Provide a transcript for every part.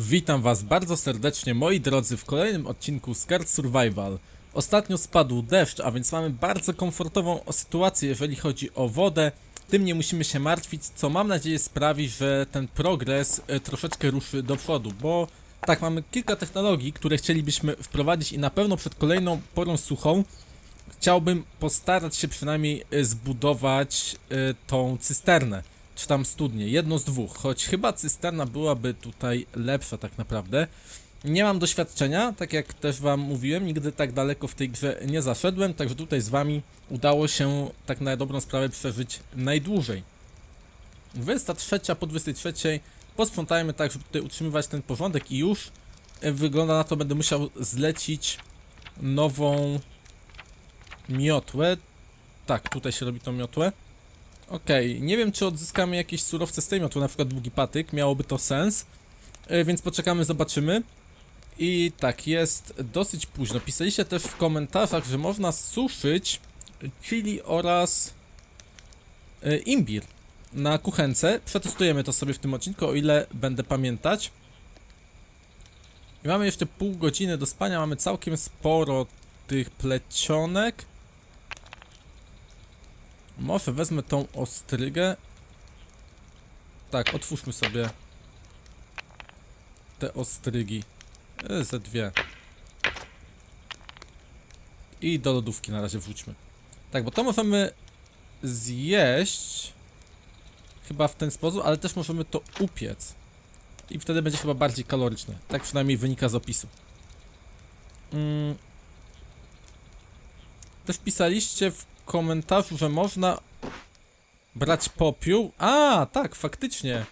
Witam was bardzo serdecznie moi drodzy w kolejnym odcinku Scared Survival. Ostatnio spadł deszcz, a więc mamy bardzo komfortową sytuację jeżeli chodzi o wodę. Tym nie musimy się martwić, co mam nadzieję sprawi, że ten progres e, troszeczkę ruszy do przodu, bo tak, mamy kilka technologii, które chcielibyśmy wprowadzić i na pewno przed kolejną porą suchą chciałbym postarać się przynajmniej e, zbudować e, tą cysternę, czy tam studnię, jedno z dwóch, choć chyba cysterna byłaby tutaj lepsza tak naprawdę. Nie mam doświadczenia, tak jak też wam mówiłem, nigdy tak daleko w tej grze nie zaszedłem, także tutaj z wami udało się tak na dobrą sprawę przeżyć najdłużej. 23 po 23 posprzątajmy tak, żeby tutaj utrzymywać ten porządek i już e, wygląda na to, będę musiał zlecić nową miotłę. Tak, tutaj się robi tą miotłę. Okej, nie wiem czy odzyskamy jakieś surowce z tej miotły, na przykład długi patyk, miałoby to sens. E, Więc poczekamy, zobaczymy. I tak, jest dosyć późno. Pisaliście też w komentarzach, że można suszyć chili oraz e, imbir na kuchence. Przetestujemy to sobie w tym odcinku, o ile będę pamiętać. I mamy jeszcze pół godziny do spania, mamy całkiem sporo tych plecionek. Może wezmę tą ostrygę. Tak, otwórzmy sobie te ostrygi. E, Ze dwie. I do lodówki na razie wrzućmy. Tak, bo to możemy zjeść chyba w ten sposób, ale też możemy to upiec. I wtedy będzie chyba bardziej kaloryczne. Tak przynajmniej wynika z opisu. Mm. Też pisaliście w komentarzu, że można brać popiół. A, tak, faktycznie.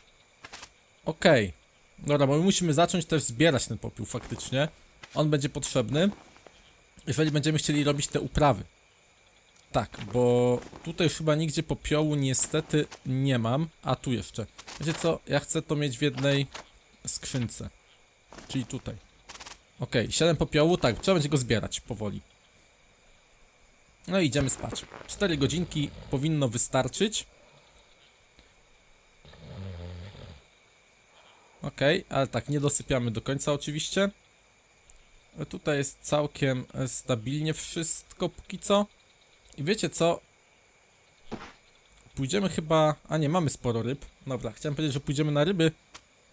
Okej. Dobra, bo my musimy zacząć też zbierać ten popiół faktycznie. On będzie potrzebny, jeżeli będziemy chcieli robić te uprawy. Tak, bo tutaj już chyba nigdzie popiołu niestety nie mam. A tu jeszcze. Wiecie co? Ja chcę to mieć w jednej skrzynce. Czyli tutaj. Okej, 7 popiołu, tak, trzeba będzie go zbierać powoli. No i idziemy spać. 4 godzinki powinno wystarczyć. Okej, ale tak, nie dosypiamy do końca oczywiście. E, Tutaj jest całkiem e, stabilnie wszystko póki co. I wiecie co? Pójdziemy chyba... A nie, mamy sporo ryb. Dobra, chciałem powiedzieć, że pójdziemy na ryby,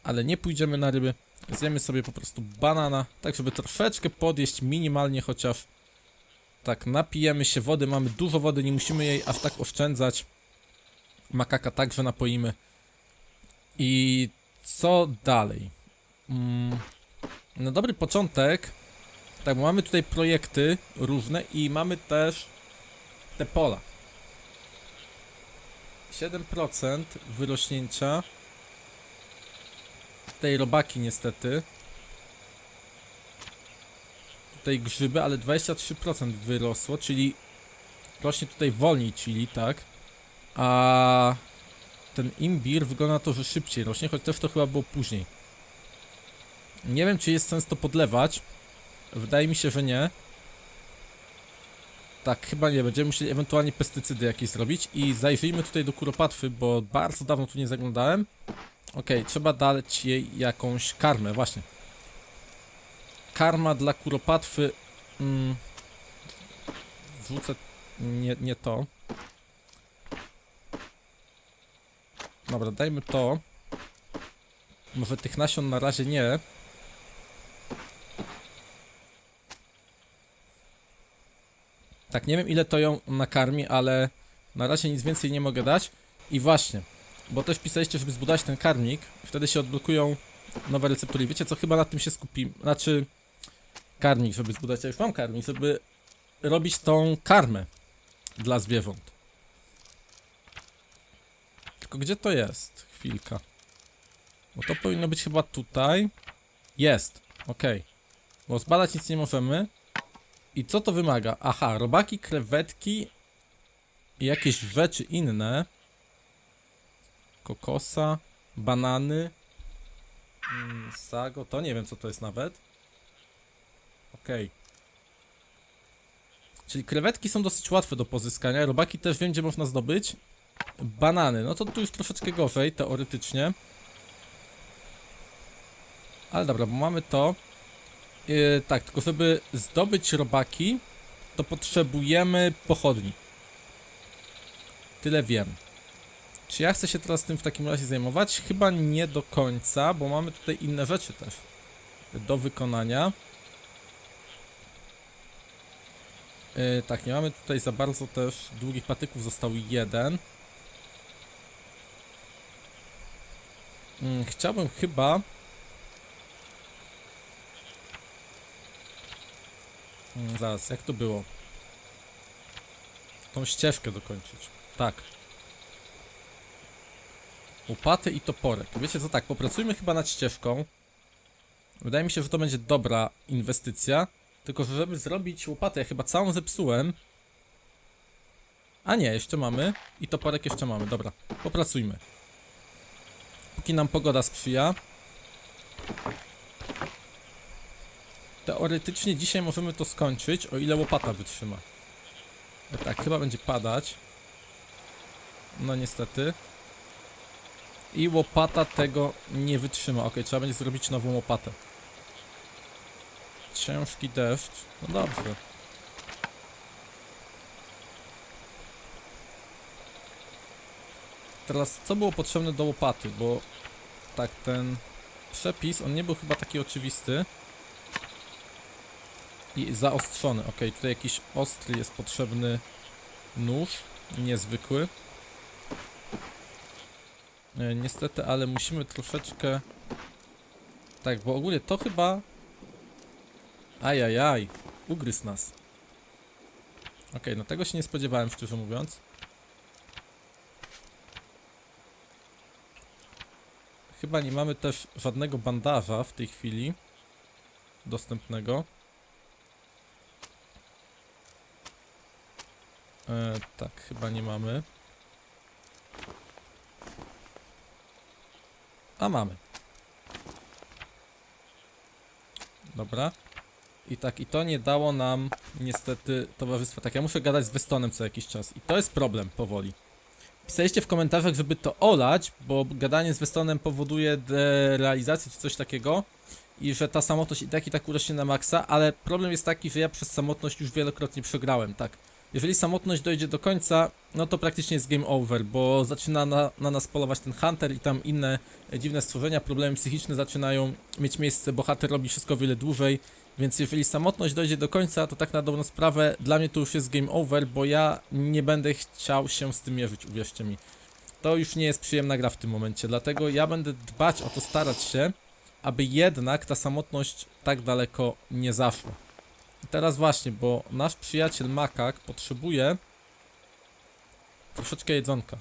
ale nie pójdziemy na ryby. Zjemy sobie po prostu banana, tak żeby troszeczkę podjeść, minimalnie chociaż. Tak, napijemy się wody, mamy dużo wody, nie musimy jej aż tak oszczędzać. Makaka także napoimy. I co dalej? Mm, na dobry początek, tak, bo mamy tutaj projekty różne i mamy też te pola. 7% wyrośnięcia. Tutaj robaki niestety. Tutaj grzyby, ale 23% wyrosło, czyli rośnie tutaj wolniej chili, tak? A ten imbir wygląda to, że szybciej rośnie, choć też to chyba było później. Nie wiem, czy jest sens to podlewać. Wydaje mi się, że nie. Tak, chyba nie. Będziemy musieli ewentualnie pestycydy jakieś zrobić. I zajrzyjmy tutaj do kuropatwy, bo bardzo dawno tu nie zaglądałem. Okej, trzeba dać jej jakąś karmę, właśnie. Karma dla kuropatwy. Mm, wrzucę nie, nie to. Dobra, dajmy to. Może tych nasion na razie nie. Tak, nie wiem ile to ją nakarmi, ale na razie nic więcej nie mogę dać. I właśnie, bo też pisaliście, żeby zbudować ten karmnik, wtedy się odblokują nowe receptury. Wiecie co, chyba na tym się skupimy. Znaczy, karmnik, żeby zbudować, ja już mam karmnik, żeby robić tą karmę dla zwierząt. Tylko gdzie to jest? Chwilka. Bo to powinno być chyba tutaj. Jest. Okej. Bo zbadać nic nie możemy. I co to wymaga? Aha, robaki, krewetki i jakieś rzeczy inne. Kokosa, banany, mm, sago, to nie wiem co to jest nawet. Okej. Czyli krewetki są dosyć łatwe do pozyskania, robaki też wiem gdzie można zdobyć. Banany, no to tu już troszeczkę gorzej, teoretycznie. Ale dobra, bo mamy to. Yy, tak, tylko żeby zdobyć robaki, to potrzebujemy pochodni. Tyle wiem. Czy ja chcę się teraz tym w takim razie zajmować? Chyba nie do końca, bo mamy tutaj inne rzeczy też do wykonania. Yy, tak, nie mamy tutaj za bardzo też długich patyków, został jeden. Mm, chciałbym chyba... Mm, zaraz, jak to było? Tą ścieżkę dokończyć. Tak. Łopaty i toporek. Wiecie co, tak, popracujmy chyba nad ścieżką. Wydaje mi się, że to będzie dobra inwestycja. Tylko, że żeby zrobić łopatę, ja chyba całą zepsułem. A nie, jeszcze mamy. I toporek jeszcze mamy, dobra. Popracujmy. Póki nam pogoda sprzyja. Teoretycznie dzisiaj możemy to skończyć, o ile łopata wytrzyma. E, Tak, chyba będzie padać. No niestety. I łopata tego nie wytrzyma. Ok, trzeba będzie zrobić nową łopatę. Ciężki deszcz. No dobrze. Teraz, co było potrzebne do łopaty? Bo tak, ten przepis, on nie był chyba taki oczywisty. I zaostrzony. Ok, tutaj jakiś ostry jest potrzebny nóż. Niezwykły. E, niestety, ale musimy troszeczkę... Tak, bo ogólnie to chyba... Ajajaj, ugryzł nas. Okej, no tego się nie spodziewałem, szczerze mówiąc. Chyba nie mamy też żadnego bandaża w tej chwili dostępnego. E, tak, chyba nie mamy. A mamy. Dobra. I tak, i to nie dało nam niestety towarzystwa. Tak, ja muszę gadać z Westonem co jakiś czas. I to jest problem powoli. Pisaliście w komentarzach, żeby to olać, bo gadanie z Westonem powoduje derealizację czy coś takiego. I że ta samotność i tak i tak urośnie na maksa, ale problem jest taki, że ja przez samotność już wielokrotnie przegrałem, tak. Jeżeli samotność dojdzie do końca, no to praktycznie jest game over, bo zaczyna na, na nas polować ten hunter i tam inne dziwne stworzenia, problemy psychiczne zaczynają mieć miejsce, bohater robi wszystko wiele dłużej, więc jeżeli samotność dojdzie do końca, to tak na dobrą sprawę dla mnie to już jest game over, bo ja nie będę chciał się z tym mierzyć, uwierzcie mi. To już nie jest przyjemna gra w tym momencie, dlatego ja będę dbać o to, starać się, aby jednak ta samotność tak daleko nie zaszła. I teraz właśnie, bo nasz przyjaciel Makak potrzebuje troszeczkę jedzonka.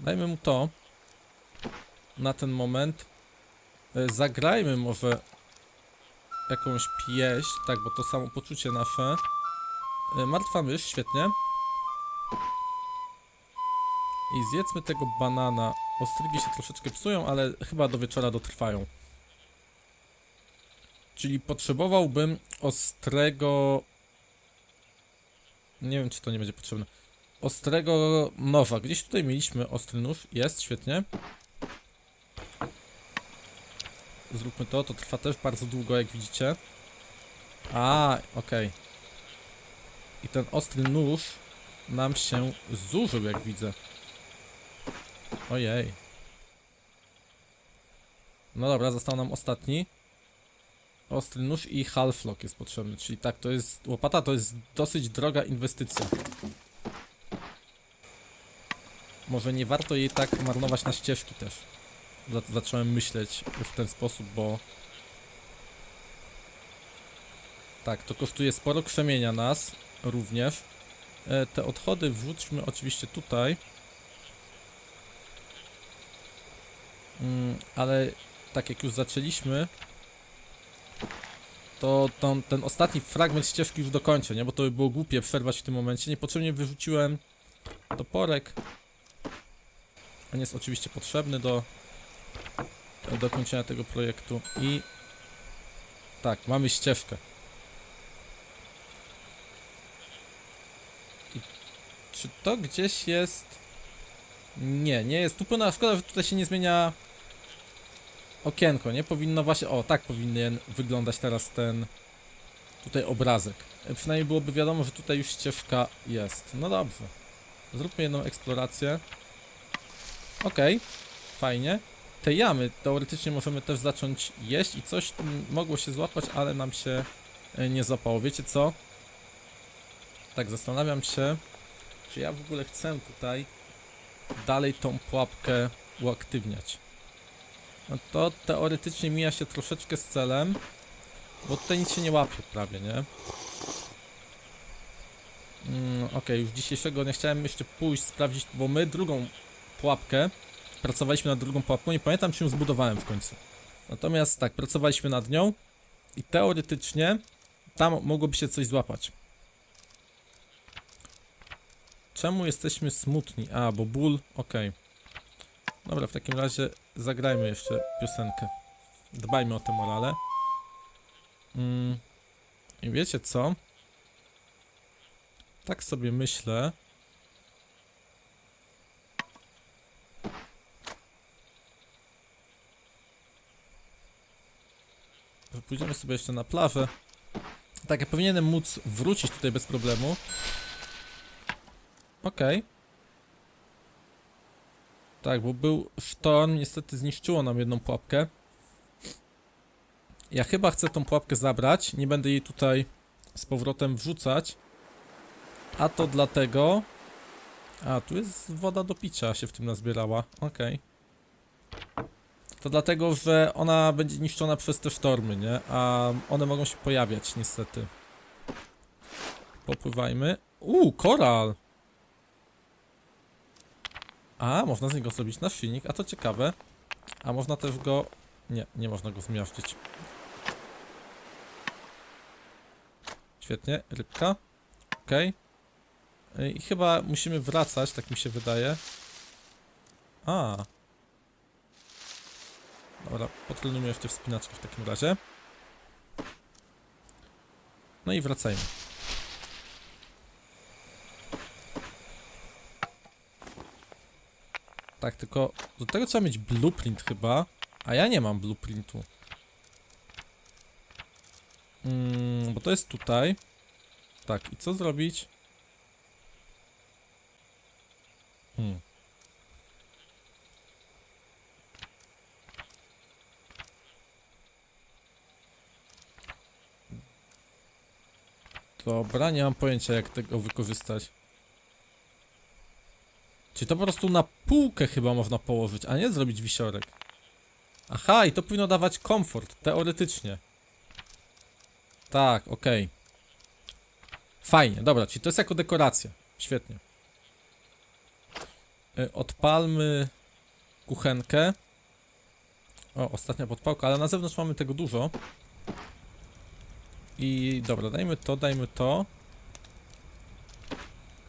Dajmy mu to na ten moment. E, Zagrajmy może jakąś pieśń, tak, bo to samo poczucie nasze. E, Martwa mysz, świetnie. I zjedzmy tego banana. Ostrygi się troszeczkę psują, ale chyba do wieczora dotrwają. Czyli potrzebowałbym ostrego. Nie wiem, czy to nie będzie potrzebne. Ostrego noża. Gdzieś tutaj mieliśmy ostry nóż. Jest, świetnie. Zróbmy to. To trwa też bardzo długo, jak widzicie. A, okej. I ten ostry nóż nam się zużył, jak widzę. Ojej. No dobra, został nam ostatni. Ostry nóż i halflock jest potrzebny, czyli tak, to jest, łopata to jest dosyć droga inwestycja. Może nie warto jej tak marnować na ścieżki też. Za- Zacząłem myśleć w ten sposób, bo... Tak, to kosztuje sporo krzemienia nas, również. E, te odchody wrzućmy oczywiście tutaj. Mm, ale tak jak już zaczęliśmy, to tą, ten ostatni fragment ścieżki już dokończę, nie? Bo to by było głupie przerwać w tym momencie. Niepotrzebnie wyrzuciłem toporek. On jest oczywiście potrzebny do dokończenia tego projektu i tak, mamy ścieżkę. I czy to gdzieś jest... Nie, nie jest tu pełna szkoda, że tutaj się nie zmienia okienko, nie? Powinno właśnie, o, tak powinien wyglądać teraz ten tutaj obrazek. E, Przynajmniej byłoby wiadomo, że tutaj już ścieżka jest. No dobrze. Zróbmy jedną eksplorację. Okej, fajnie. Te jamy teoretycznie możemy też zacząć jeść i coś mogło się złapać, ale nam się e, nie złapało. Wiecie co? Tak, zastanawiam się, czy ja w ogóle chcę tutaj dalej tą pułapkę uaktywniać. No to teoretycznie mija się troszeczkę z celem, bo tutaj nic się nie łapie prawie, nie? Mm, Okej, już dzisiejszego nie chciałem jeszcze pójść, sprawdzić, bo my drugą pułapkę, pracowaliśmy nad drugą pułapką, nie pamiętam czy ją zbudowałem w końcu. Natomiast tak, pracowaliśmy nad nią i teoretycznie tam mogłoby się coś złapać. Czemu jesteśmy smutni? A, bo ból, okej. Dobra, w takim razie zagrajmy jeszcze piosenkę. Dbajmy o tę morale. Mm. I wiecie co? Tak sobie myślę. Pójdziemy sobie jeszcze na plażę. Tak, ja powinienem móc wrócić tutaj bez problemu. Okej. Tak, bo był sztorm, niestety zniszczyło nam jedną pułapkę. Ja chyba chcę tą pułapkę zabrać, nie będę jej tutaj z powrotem wrzucać. A to dlatego... A, tu jest woda do picia się w tym nazbierała, okej. To dlatego, że ona będzie niszczona przez te sztormy, nie? A one mogą się pojawiać, niestety. Popływajmy. Uuu, koral! A, można z niego zrobić nasz silnik, a to ciekawe. A można też go... Nie, nie można go zmiażdżyć. Świetnie, rybka. Okej. Y, I chyba musimy wracać, tak mi się wydaje. A. Dobra, potrenujmy jeszcze wspinaczkę w takim razie. No i wracajmy. Tak, tylko do tego trzeba mieć blueprint chyba, a ja nie mam blueprintu. Mm, bo to jest tutaj. Tak, i co zrobić? Hmm. Dobra, nie mam pojęcia jak tego wykorzystać. Czy to po prostu na półkę chyba można położyć, a nie zrobić wisiorek? Aha, i to powinno dawać komfort, teoretycznie. Tak, okej. Fajnie, dobra, czyli to jest jako dekoracja. Świetnie. Y, Odpalmy kuchenkę. O, ostatnia podpałka, ale na zewnątrz mamy tego dużo. I dobra, dajmy to, dajmy to.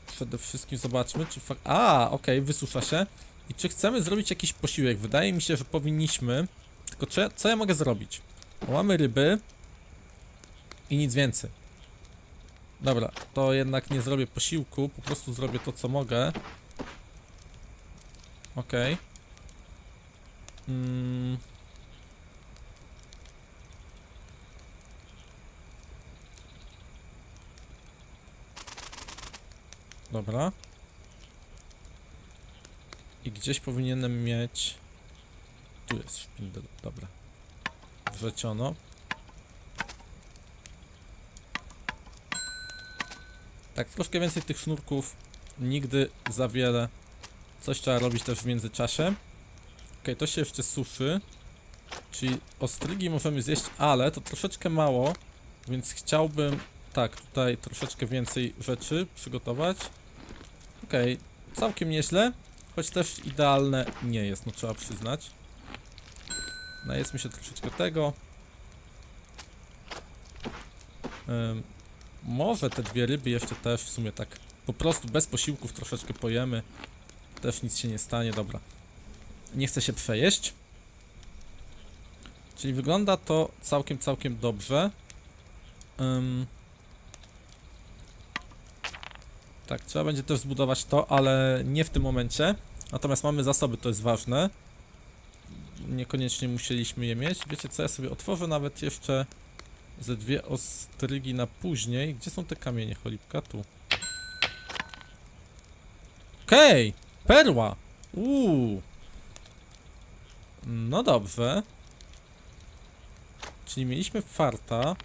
Przede wszystkim zobaczmy, czy fak... A, okej, wysusza się. I czy chcemy zrobić jakiś posiłek? Wydaje mi się, że powinniśmy. Tylko czy, co ja mogę zrobić? Bo mamy ryby i nic więcej. Dobra, to jednak nie zrobię posiłku, po prostu zrobię to, co mogę. Okej. Mm. Dobra. I gdzieś powinienem mieć... Tu jest szpindel, dobra. Wrzeciono. Tak, troszkę więcej tych sznurków. Nigdy za wiele. Coś trzeba robić też w międzyczasie. Okej, to się jeszcze suszy. Czyli ostrygi możemy zjeść, ale to troszeczkę mało. Więc chciałbym, tak, tutaj troszeczkę więcej rzeczy przygotować. Okej, całkiem nieźle. Choć też idealne nie jest, no trzeba przyznać. Najedzmy się troszeczkę tego. Ym, może te dwie ryby jeszcze też w sumie tak po prostu bez posiłków troszeczkę pojemy. Też nic się nie stanie, dobra. Nie chcę się przejeść. Czyli wygląda to całkiem, całkiem dobrze. Ym. Tak, trzeba będzie też zbudować to, ale nie w tym momencie. Natomiast mamy zasoby, to jest ważne. niekoniecznie musieliśmy je mieć. Wiecie co, ja sobie otworzę nawet jeszcze ze dwie ostrygi na później. Gdzie są te kamienie, cholipka? Tu. Okej, perła. Uuu. No dobrze. Czyli mieliśmy farta.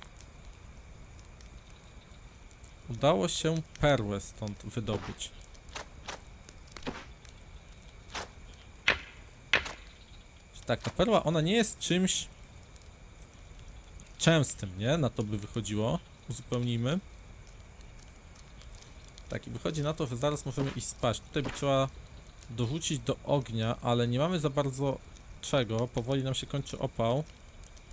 Udało się perłę stąd wydobyć. Tak, ta perła, ona nie jest czymś częstym, nie? Na to by wychodziło. Uzupełnijmy. Tak, i wychodzi na to, że zaraz możemy iść spać. Tutaj by trzeba dorzucić do ognia, ale nie mamy za bardzo czego. Powoli nam się kończy opał.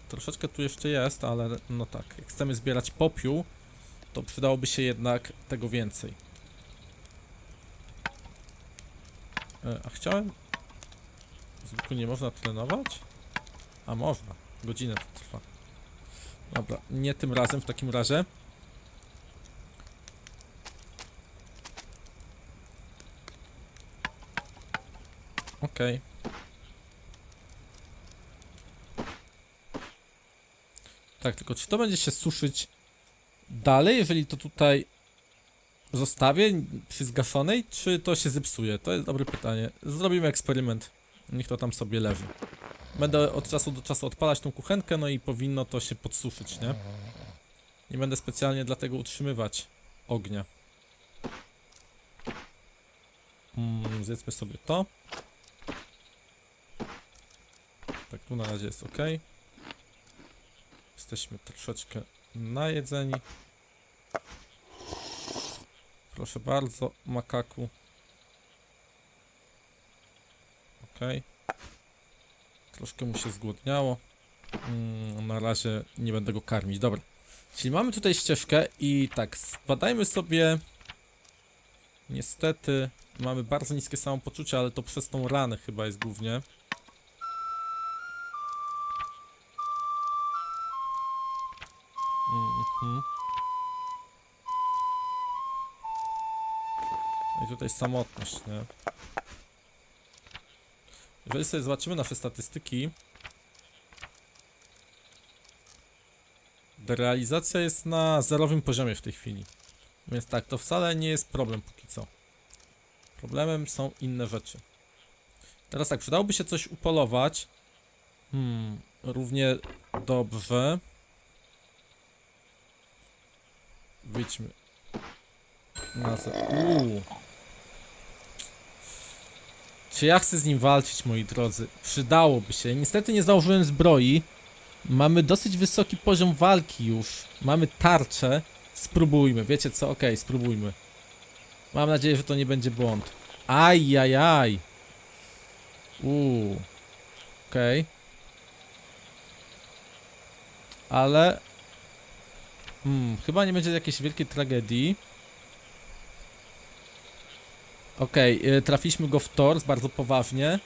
Troszeczkę tu jeszcze jest, ale no tak, jak chcemy zbierać popiół, to przydałoby się jednak tego więcej. E, a chciałem... Zwykle nie można trenować? A można. Godzinę to trwa. Dobra, nie tym razem w takim razie. Okej. Tak, tylko czy to będzie się suszyć dalej, jeżeli to tutaj zostawię przy zgaszonej, czy to się zepsuje? To jest dobre pytanie. Zrobimy eksperyment. Niech to tam sobie leży. Będę od czasu do czasu odpalać tą kuchenkę, no i powinno to się podsuszyć, nie? Nie będę specjalnie dlatego utrzymywać ognia. Mm, zjedzmy sobie to. Tak, tu na razie jest ok. Jesteśmy troszeczkę najedzeni. Proszę bardzo, makaku. Ok. Troszkę mu się zgłodniało. Mm, na razie nie będę go karmić. Dobra. Czyli mamy tutaj ścieżkę i tak, zbadajmy sobie. Niestety mamy bardzo niskie samopoczucie, ale to przez tą ranę chyba jest głównie. Tutaj samotność, nie? Jeżeli sobie zobaczymy nasze statystyki, realizacja jest na zerowym poziomie w tej chwili. Więc tak, to wcale nie jest problem póki co. Problemem są inne rzeczy. Teraz tak, przydałoby się coś upolować. Hmm, równie dobrze. Wyjdźmy. Na ze... Uuu. Czy ja chcę z nim walczyć, moi drodzy? Przydałoby się. Niestety nie założyłem zbroi. Mamy dosyć wysoki poziom walki już. Mamy tarczę. Spróbujmy. Wiecie co? Okej, spróbujmy. Mam nadzieję, że to nie będzie błąd. Ajajaj. Uuu. Okej. Ale... Hmm, chyba nie będzie jakiejś wielkiej tragedii. Okej, y, trafiliśmy go w tors bardzo poważnie.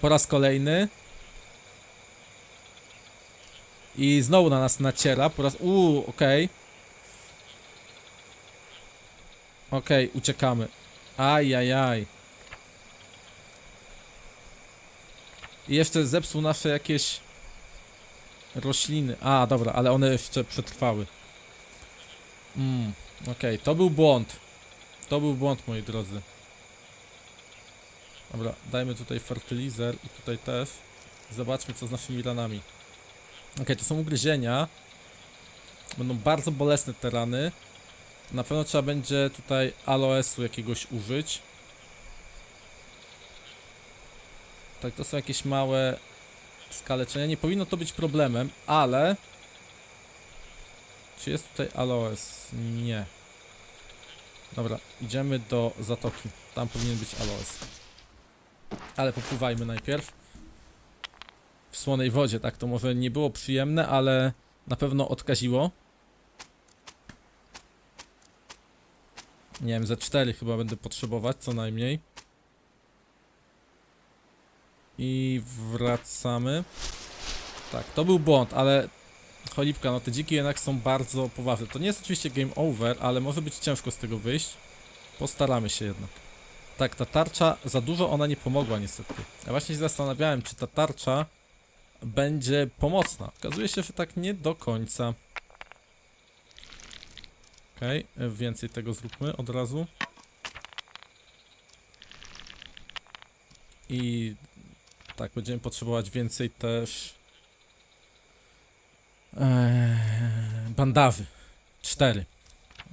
Po raz kolejny. I znowu na nas naciera. Po raz. Uuu, okej. Okej, uciekamy. Ajajaj. I jeszcze zepsuł nasze jakieś rośliny. A, dobra, ale one jeszcze przetrwały. Mm, okej, to był błąd. To był błąd, moi drodzy. Dobra, dajmy tutaj fertylizer i tutaj też. Zobaczmy, co z naszymi ranami. Okej, to są ugryzienia. Będą bardzo bolesne te rany. Na pewno trzeba będzie tutaj aloesu jakiegoś użyć. Tak, to są jakieś małe skaleczenia. Nie powinno to być problemem, ale... Czy jest tutaj aloes? Nie. Dobra, idziemy do zatoki. Tam powinien być aloes. Ale popływajmy najpierw. W słonej wodzie, tak to może nie było przyjemne, ale na pewno odkaziło. Nie wiem, ze 4 chyba będę potrzebować co najmniej. I wracamy. Tak, to był błąd, ale cholipka, no te dziki jednak są bardzo poważne. To nie jest oczywiście game over, ale może być ciężko z tego wyjść. Postaramy się jednak. Tak, ta tarcza, za dużo ona nie pomogła niestety. Ja właśnie się zastanawiałem, czy ta tarcza będzie pomocna. Okazuje się, że tak nie do końca. Okej, okay, więcej tego zróbmy od razu. I tak, będziemy potrzebować więcej też eee, bandawy. Cztery.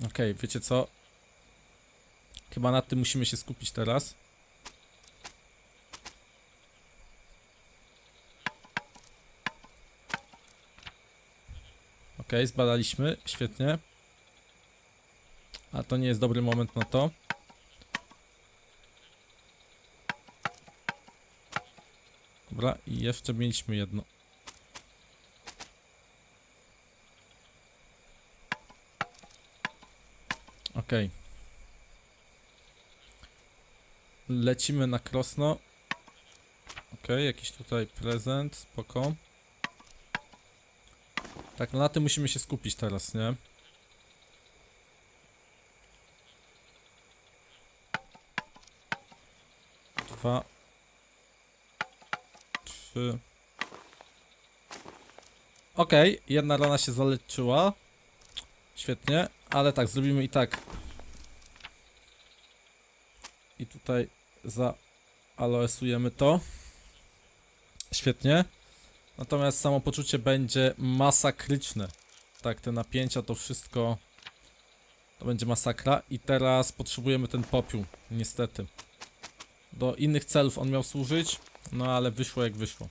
Okej, wiecie co? Chyba nad tym musimy się skupić teraz. Okej, zbadaliśmy, świetnie. A to nie jest dobry moment na to. Dobra, i jeszcze mieliśmy jedno. Okej. Lecimy na krosno. Okej, jakiś tutaj prezent, spoko. Tak, no na tym musimy się skupić teraz, nie? Dwa. Trzy. Okej, jedna rana się zaleczyła. Świetnie, ale tak, zrobimy i tak. I tutaj zaaloesujemy to. Świetnie. Natomiast samopoczucie będzie masakryczne. Tak, te napięcia, to wszystko to będzie masakra. I teraz potrzebujemy ten popiół, niestety. Do innych celów on miał służyć, no ale wyszło jak wyszło.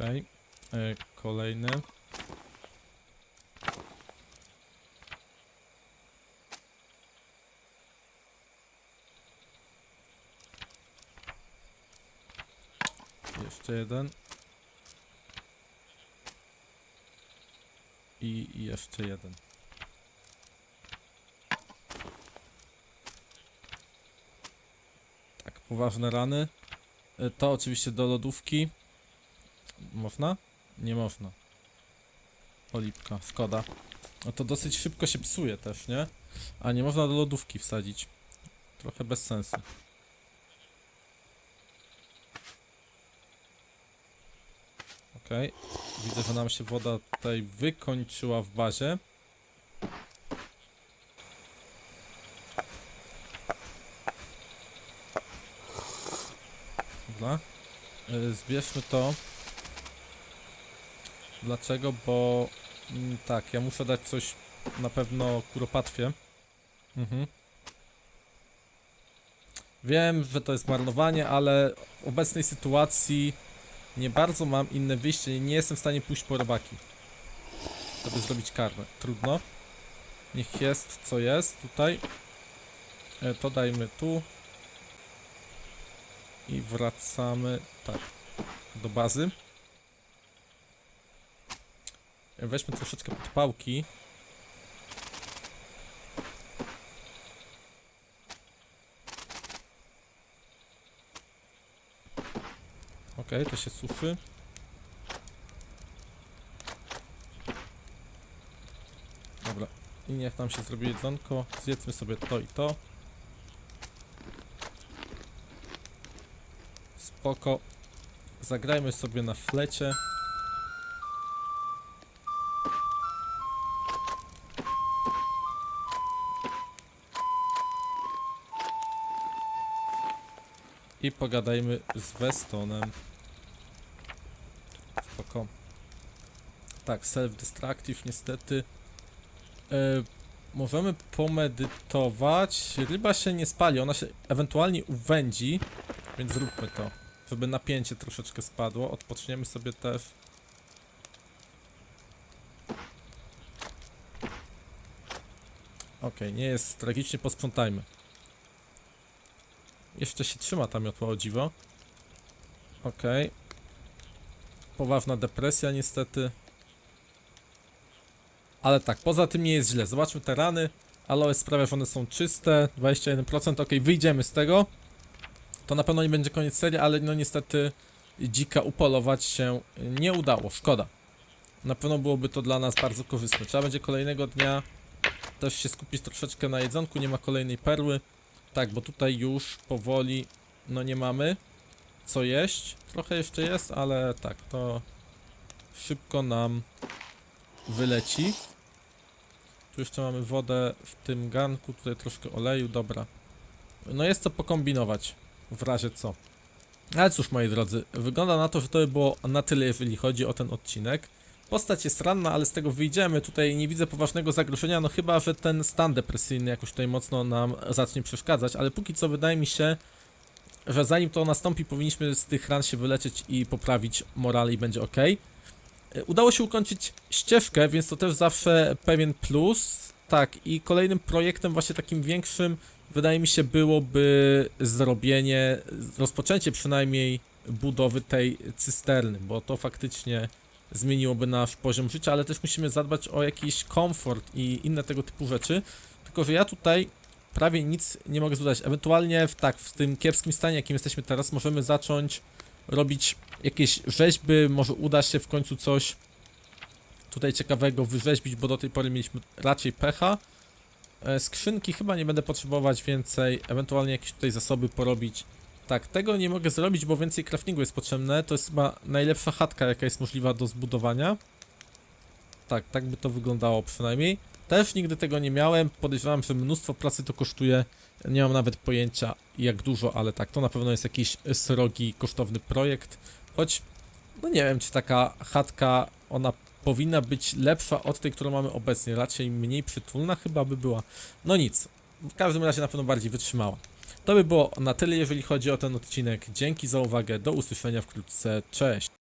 Okej, okay. Kolejny. Jeszcze jeden. I jeszcze jeden. Tak, poważne rany. Y, To oczywiście do lodówki. Można? Nie można. Olipka, szkoda. No to dosyć szybko się psuje też, nie? A nie można do lodówki wsadzić. Trochę bez sensu. Okej. Widzę, że nam się woda tutaj wykończyła w bazie. Dobra. Y, Zbierzmy to. Dlaczego? Bo mm, tak, ja muszę dać coś na pewno kuropatwie. Mhm. Wiem, że to jest marnowanie, ale w obecnej sytuacji nie bardzo mam inne wyjście. Nie jestem w stanie pójść po robaki. Żeby zrobić karmę. Trudno. Niech jest co jest tutaj. E, To dajmy tu. I wracamy tak do bazy. Weźmy troszeczkę podpałki. Okej, to się suszy. Dobra. I niech nam się zrobi jedzonko. Zjedzmy sobie to i to. Spoko. Zagrajmy sobie na flecie. I pogadajmy z Westonem. Spoko. Tak, self-destructive niestety. E, możemy pomedytować. Ryba się nie spali, ona się ewentualnie uwędzi, więc zróbmy to. Żeby napięcie troszeczkę spadło. Odpoczniemy sobie też. Okej, nie jest tragicznie, posprzątajmy. Jeszcze się trzyma ta miotła o dziwo. Okej. Poważna depresja niestety. Ale tak, poza tym nie jest źle. Zobaczmy te rany. Aloe sprawia, że one są czyste. 21%, ok, wyjdziemy z tego. To na pewno nie będzie koniec serii, ale no niestety dzika upolować się nie udało. Szkoda. Na pewno byłoby to dla nas bardzo korzystne. Trzeba będzie kolejnego dnia też się skupić troszeczkę na jedzonku. Nie ma kolejnej perły. Tak, bo tutaj już powoli no nie mamy co jeść. Trochę jeszcze jest, ale tak, to szybko nam wyleci. Tu jeszcze mamy wodę w tym garnku, tutaj troszkę oleju, dobra. No jest co pokombinować, w razie co. Ale cóż, moi drodzy, wygląda na to, że to by było na tyle, jeżeli chodzi o ten odcinek. Postać jest ranna, ale z tego wyjdziemy. Tutaj nie widzę poważnego zagrożenia, no chyba, że ten stan depresyjny jakoś tutaj mocno nam zacznie przeszkadzać, ale póki co wydaje mi się, że zanim to nastąpi, powinniśmy z tych ran się wyleczyć i poprawić morale i będzie ok. Udało się ukończyć ścieżkę, więc to też zawsze pewien plus. Tak, i kolejnym projektem, właśnie takim większym, wydaje mi się, byłoby zrobienie, rozpoczęcie przynajmniej budowy tej cysterny, bo to faktycznie zmieniłoby nasz poziom życia, ale też musimy zadbać o jakiś komfort i inne tego typu rzeczy. Tylko, że ja tutaj prawie nic nie mogę dodać. Ewentualnie w tak, w tym kiepskim stanie, jakim jesteśmy teraz, możemy zacząć robić jakieś rzeźby, może uda się w końcu coś tutaj ciekawego wyrzeźbić, bo do tej pory mieliśmy raczej pecha. E, Skrzynki chyba nie będę potrzebować więcej, ewentualnie jakieś tutaj zasoby porobić. Tak, tego nie mogę zrobić, bo więcej craftingu jest potrzebne. To jest chyba najlepsza chatka, jaka jest możliwa do zbudowania. Tak, tak by to wyglądało przynajmniej. Też nigdy tego nie miałem. Podejrzewam, że mnóstwo pracy to kosztuje. Nie mam nawet pojęcia jak dużo, ale tak, to na pewno jest jakiś srogi, kosztowny projekt. Choć, no nie wiem, czy taka chatka, ona powinna być lepsza od tej, którą mamy obecnie. Raczej mniej przytulna chyba by była. No nic. W każdym razie na pewno bardziej wytrzymała. To by było na tyle, jeżeli chodzi o ten odcinek. Dzięki za uwagę. Do usłyszenia wkrótce. Cześć.